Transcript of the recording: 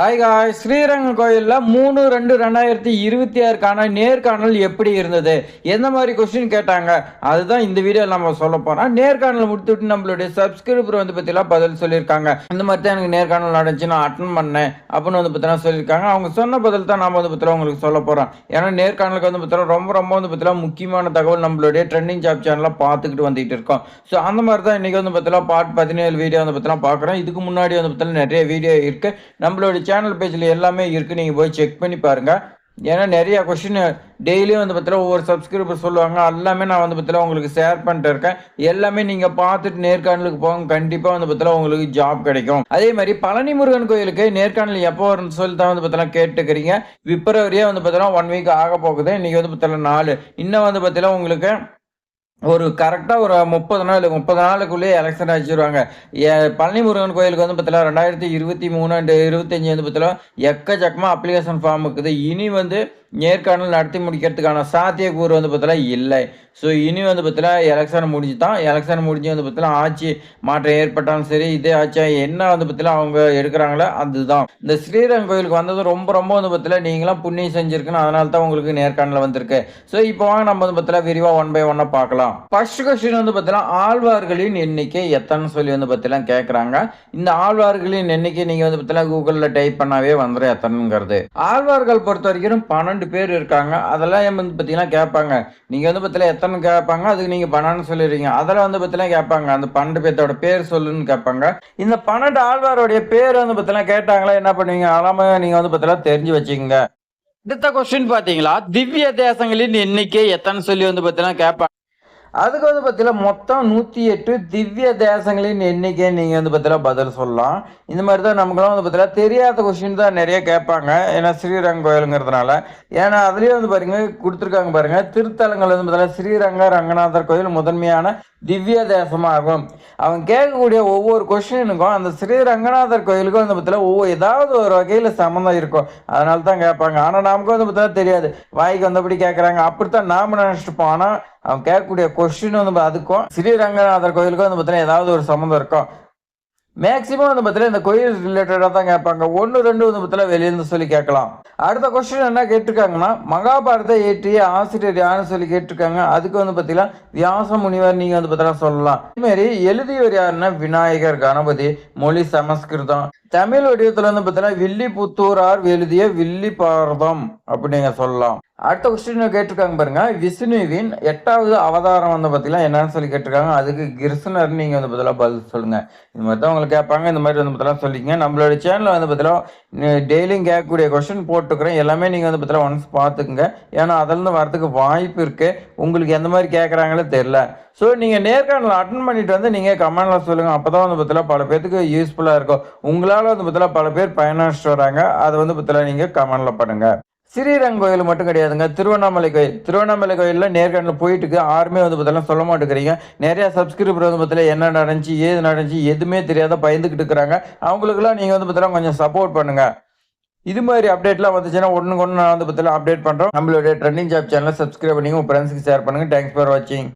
Hi காய் ஸ்ரீரங்கம் கோயிலில் மூணு ரெண்டு ரெண்டாயிரத்தி இருபத்தி ஆறுக்கான நேர்காணல் எப்படி இருந்தது? எந்த மாதிரி கொஸ்டின் கேட்டாங்க? அதுதான் இந்த வீடியோவில் நம்ம சொல்ல போகிறோம் நேர்காணல் முடித்துவிட்டு நம்மளுடைய சப்ஸ்கிரைபர் வந்து பற்றிலாம் பதில் சொல்லியிருக்காங்க. இந்த மாதிரி தான் எனக்கு நேர்காணல் நடந்துச்சு. நான் அட்டன் பண்ணேன். அப்படின்னு வந்து பற்றிலாம் சொல்லியிருக்காங்க. அவங்க சொன்ன பதில் தான் நாம் வந்து பற்றிலாம் உங்களுக்கு சொல்ல போகிறோம் ஏன்னா நேர்காணலுக்கு வந்து பற்றிலாம் ரொம்ப ரொம்ப வந்து பார்த்தீங்கன்னா முக்கியமான தகவல் நம்மளுடைய ட்ரெண்டிங் ஜாப் சேனலில் பார்த்துக்கிட்டு வந்துகிட்டு இருக்கோம். ஸோ அந்த மாதிரி தான் இன்றைக்கி வந்து பார்த்தீங்கன்னா பார்ட் பதினேழு வீடியோ வந்து பற்றிலாம் பார்க்குறோம். இதுக்கு முன்னாடி வந்து பார்த்தீங்கன்னா நிறைய வீடியோ இருக்குது நம்மளுடைய சேனல் பேஜில் எல்லாமே இருக்குது நீங்கள் போய் செக் பண்ணி பாருங்கள் ஏன்னா நிறைய கொஷின் டெய்லியும் வந்து பார்த்தீங்கன்னா ஒவ்வொரு சப்ஸ்கிரைபர் சொல்லுவாங்க. எல்லாமே நான் வந்து பார்த்தீங்கன்னா உங்களுக்கு ஷேர் பண்ணிட்டு இருக்கேன். எல்லாமே நீங்கள் பார்த்துட்டு நேர்காணலுக்கு போங்க. கண்டிப்பாக வந்து பார்த்தீங்கன்னா உங்களுக்கு ஜாப் கிடைக்கும். அதே மாதிரி பழனி முருகன் கோயிலுக்கு நேர்காணல் எப்போ வரும்னு சொல்லி தான் வந்து பார்த்தீங்கன்னா கேட்டுக்கிறீங்க. பிப்ரவரியே வந்து பார்த்தீங்கன்னா ஒன் வீக் ஆக போகுது. இன்றைக்கி வந்து பார்த்தீங்கன்னா நாலு. இன்னும் வந்து பார்த்தீங்கன்னா உங்களுக்கு ஒரு கரெக்டாக ஒரு முப்பது நாள் முப்பது நாளுக்குள்ளேயே எலெக்ஷன் அடிச்சிருவாங்க. பழனி முருகன் கோயிலுக்கு வந்து பார்த்தீங்கன்னா ரெண்டாயிரத்தி இருபத்தி மூணு அண்டு இருபத்தஞ்சி வந்து பார்த்தீங்கன்னா எக்கச்சக்கமாக அப்ளிகேஷன் ஃபார்ம் இருக்குது. இனி வந்து நேர்காணல் நடத்தி முடிக்கிறதுக்கான சாத்தியக்கூறு வந்து பார்த்தா இல்லை. ஸோ இனி வந்து பார்த்தா எலெக்ஷன் முடிஞ்சு தான் எலெக்ஷன் முடிஞ்சு வந்து பார்த்தா ஆட்சி மாற்றம் ஏற்பட்டாலும் சரி இதே ஆட்சி என்ன வந்து பார்த்தா அவங்க எடுக்கிறாங்களோ அதுதான். இந்த ஸ்ரீரங்கம் கோயிலுக்கு வந்தது ரொம்ப ரொம்ப வந்து பார்த்தா நீங்களாம் புண்ணியம் செஞ்சுருக்குன்னு அதனால தான் உங்களுக்கு நேர்காணல் வந்திருக்கு. ஸோ இப்போ வாங்க நம்ம வந்து பார்த்தா விரிவாக ஒன் பை ஒன்னாக பார்க்கலாம். ஃபர்ஸ்ட் கொஸ்டின் வந்து பார்த்தா ஆழ்வார்களின் எண்ணிக்கை எத்தனை சொல்லி வந்து பார்த்தா கேட்குறாங்க இந்த ஆழ்வார்களின் எண்ணிக்கை நீங்கள் வந்து பார்த்தா கூகுளில் டைப் பண்ணாவே வந்துடும் எத்தனைங்கிறது. ஆழ்வார்கள் பொறுத்த வரைக்கும் பன்னெண்டு பேர் இருக்காங்க. அதெல்லாம் வந்து பார்த்தீங்கன்னா கேட்பாங்க. நீங்கள் வந்து பார்த்தீங்கன்னா எத்தனை கேட்பாங்க? அதுக்கு நீங்கள் பன்னெண்டு சொல்லிடுறீங்க. அதெல்லாம் வந்து பார்த்தீங்கன்னா கேட்பாங்க. அந்த பன்னெண்டு பேர்த்தோட பேர் சொல்லுன்னு கேட்பாங்க. இந்த பன்னெண்டு ஆழ்வாரோடைய பேர் வந்து பார்த்தீங்கன்னா கேட்டாங்களா? என்ன பண்ணுவீங்க? அலாம நீங்கள் வந்து பார்த்தீங்கன்னா தெரிஞ்சு வச்சுக்கோங்க. அடுத்த கொஸ்டின் பார்த்தீங்களா திவ்ய தேசங்களின் எண்ணிக்கை எத்தனை சொல்லி வந்து பார்த்தீங்கன்னா கேட்பாங்க. அதுக்கு வந்து பார்த்தீங்கன்னா மொத்தம் நூற்றி எட்டு திவ்ய தேசங்களின் எண்ணிக்கை நீங்கள் வந்து பார்த்தீங்கன்னா பதில் சொல்லலாம். இந்த மாதிரி தான் நமக்குலாம் வந்து பார்த்தீங்கன்னா தெரியாத கொஸ்டின் தான் நிறைய கேட்பாங்க. ஏன்னா ஸ்ரீரங்க கோயிலுங்கிறதுனால. ஏன்னா அதுலேயே வந்து பாருங்க கொடுத்துருக்காங்க பாருங்க திருத்தலங்கள் வந்து பார்த்தீங்கன்னா ஸ்ரீரங்க ரங்கநாதர் கோயில் முதன்மையான திவ்ய தேசமாகும். அவன் கேட்கக்கூடிய ஒவ்வொரு கொஷினுக்கும் அந்த ஸ்ரீ ரங்கநாதர் கோயிலுக்கும் வந்து பார்த்தா ஒவ்வொரு ஏதாவது ஒரு வகையில் சம்மந்தம் இருக்கும். அதனால தான் கேட்பாங்க. ஆனால் நமக்கு வந்து பார்த்தா தெரியாது. வாய்க்கு வந்தபடி கேட்குறாங்க. அப்படித்தான் நாம நினச்சிட்டுப்போம் ஆனால் அவன் கேட்கக்கூடிய கொஷின் வந்து அதுக்கும் ஸ்ரீரங்கநாதர் கோயிலுக்கும் வந்து பார்த்தீங்கன்னா ஏதாவது ஒரு சம்மந்தம் இருக்கும். மேக்சிமம் வந்து பார்த்தீங்கன்னா இந்த கோயில் ரிலேட்டடாக தான் கேட்பாங்க. ஒன்று ரெண்டு வந்து பார்த்தீங்கன்னா வெளியிருந்து சொல்லி கேட்கலாம். அடுத்த கொஸ்டின் என்ன கேட்டிருக்காங்கன்னா மகாபாரத ஏற்றிய ஆசிரியர் யாருன்னு சொல்லி கேட்டிருக்காங்க. அதுக்கு வந்து பார்த்தீங்கன்னா வியாச முனிவர் நீங்கள் வந்து பார்த்தீங்கன்னா சொல்லலாம். இதுமாரி எழுதியவர் யாருன்னா விநாயகர் கணபதி மொழி சமஸ்கிருதம். தமிழ் வடிவத்தில் வந்து பார்த்தீங்கன்னா வில்லி புத்தூரார் எழுதிய வில்லி பாரதம் அப்படிங்க சொல்லலாம். அடுத்த கொஸ்டின் கேட்டிருக்காங்க பாருங்க. விஷ்ணுவின் எட்டாவது அவதாரம் வந்து பார்த்தீங்கன்னா என்னன்னு சொல்லி கேட்டிருக்காங்க. அதுக்கு கிருஷ்ணர் நீங்கள் வந்து பார்த்தீங்கன்னா பதில் சொல்லுங்க. இந்த மாதிரி தான் உங்களுக்கு கேட்பாங்க. இந்த மாதிரி வந்து பார்த்தீங்கன்னா சொல்லிக்கங்க. நம்மளோட சேனலில் வந்து பார்த்தீங்கன்னா டெய்லியும் கேட்கக்கூடிய கொஸ்டின் போட்டுக்கிறேன். எல்லாமே நீங்கள் வந்து பார்த்தீங்கன்னா ஒன்ஸ் பார்த்துக்குங்க. ஏன்னா அதிலிருந்து வரதுக்கு வாய்ப்பு இருக்குது உங்களுக்கு எந்த மாதிரி கேட்குறாங்களோ தெரில ஸோ நீங்கள் நேர்காணல் அட்டன் பண்ணிட்டு வந்து நீங்கள் கமெண்டில் சொல்லுங்கள் அப்போ தான் வந்து பார்த்தீங்கன்னா பல பேருக்கு யூஸ்ஃபுல்லாக இருக்கும். உங்களால் வந்து பார்த்தீங்கன்னா பல பேர் பயனடிச்சுட்டு வராங்க. அதை வந்து பார்த்தீங்கன்னா நீங்கள் கமெண்டில் பண்ணுங்கள் ஸ்ரீரங்க கோயில் மட்டும் கிடையாதுங்க. திருவண்ணாமலை கோயில். திருவண்ணாமலை கோயிலில் நேர்காணல் போயிட்டு யாருமே வந்து பார்த்தீங்கன்னா சொல்ல மாட்டேங்கிறீங்க. நிறையா சப்ஸ்கிரைபர் வந்து பார்த்தீங்கன்னா என்ன நடந்துச்சு ஏது நடந்துச்சு எதுவுமே தெரியாத பயந்துக்கிட்டு இருக்கிறாங்க. அவங்களுக்குலாம் நீங்கள் வந்து பார்த்தீங்கன்னா கொஞ்சம் சப்போர்ட் பண்ணுங்கள் இது மாதிரி அப்டேட்லாம் வந்துச்சுன்னா ஒன்று ஒன்று நான் வந்து பார்த்தீங்கன்னா அப்டேட் பண்ணுறோம் நம்மளுடைய ட்ரெண்டிங் ஜாப் சேனலை சப்ஸ்கிரைப் பண்ணி உங்கள் ஃப்ரெண்ட்ஸுக்கு ஷேர் பண்ணுங்கள் தேங்க்ஸ் ஃபார் வாட்சிங்